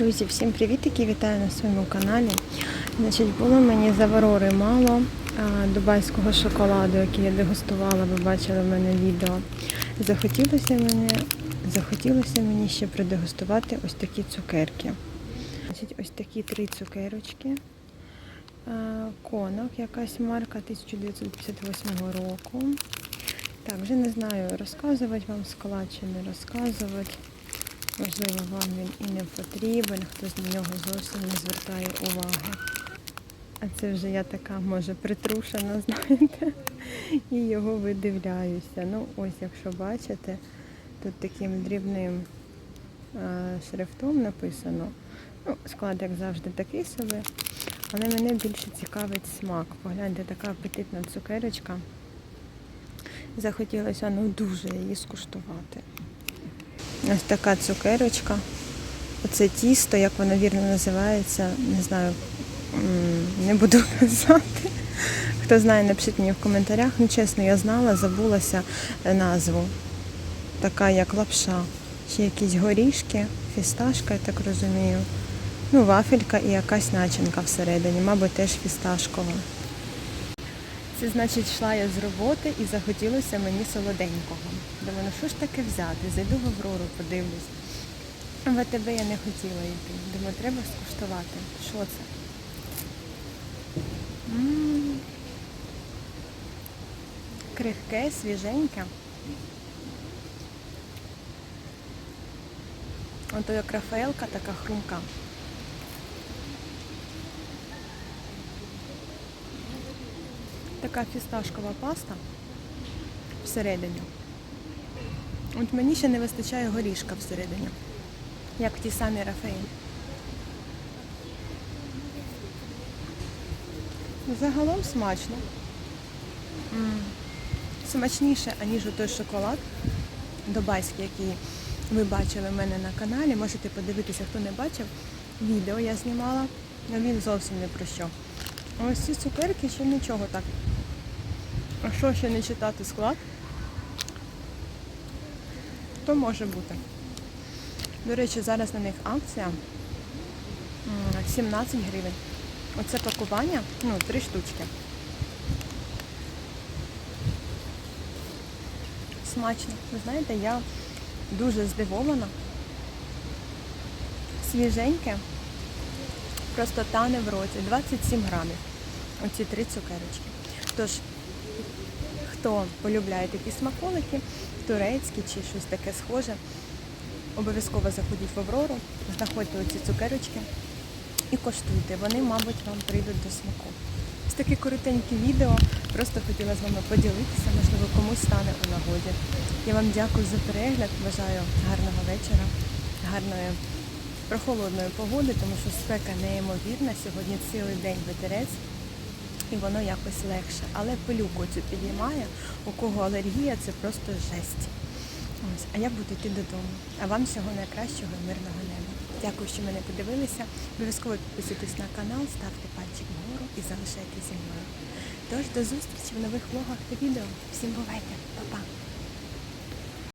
Друзі, всім привітики! Вітаю на своєму каналі. Значить, було мені заварори мало дубайського шоколаду, який я дегустувала, ви бачили в мене відео. Захотілося мені, захотілося мені ще продегустувати ось такі цукерки. Значить, ось такі три цукерочки. Конок, якась марка 1958 року. Так, вже не знаю, розказувати вам склад чи не розказувати. Можливо, вам він і не потрібен, хтось на нього зовсім не звертає уваги. А це вже я така, може, притрушена, знаєте, і його видивляюся. Ну, ось, якщо бачите, тут таким дрібним шрифтом написано. Ну, склад, як завжди, такий собі. Але мене більше цікавить смак. Погляньте, така апетитна цукерочка. Захотілося ну дуже її скуштувати. Ось така цукерочка. Оце тісто, як воно вірно називається, не знаю, не буду казати. Хто знає, напишіть мені в коментарях. Ну, чесно, я знала, забулася е, назву. Така як лапша. Ще якісь горішки, фісташка, я так розумію. Ну, вафелька і якась начинка всередині, мабуть, теж фісташкова. Це значить, йшла я з роботи і захотілося мені солоденького. Думаю, ну що ж таке взяти? Зайду в Аврору, подивлюсь. В АТБ я не хотіла йти. Думаю, треба скуштувати. Що це? М. Крихке, свіженьке. Ото як Рафаелка така хрумка. Така фісташкова паста всередині. От мені ще не вистачає горішка всередині, як ті самі Рафаель. Загалом смачно. М, Смачніше, аніж той шоколад дубайський, який ви бачили в мене на каналі. Можете подивитися, хто не бачив. Відео я знімала, але він зовсім не про що. Ось ці цукерки ще нічого так. А що ще не читати склад? То може бути. До речі, зараз на них акція 17 гривень. Оце пакування, ну, три штучки. Смачно. Ви знаєте, я дуже здивована. Свіженьке, просто тане в роті. 27 грамів. Оці три цукерочки. Тож, хто полюбляє такі смаколики, турецькі чи щось таке схоже, обов'язково заходіть в Аврору, знаходьте оці цукерочки і коштуйте. Вони, мабуть, вам прийдуть до смаку. Ось таке коротеньке відео. Просто хотіла з вами поділитися, можливо, комусь стане у нагоді. Я вам дякую за перегляд. Бажаю гарного вечора, гарної прохолодної погоди, тому що спека неймовірна. Сьогодні цілий день вітерець і воно якось легше. Але пилюку цю підіймає, у кого алергія, це просто жесть. Ось, а я буду йти додому. А вам всього найкращого і мирного неба. Дякую, що мене подивилися. Обов'язково підписуйтесь на канал, ставте пальчик вгору і залишайтесь зі мною. Тож до зустрічі в нових влогах та відео. Всім бувайте, Па-па!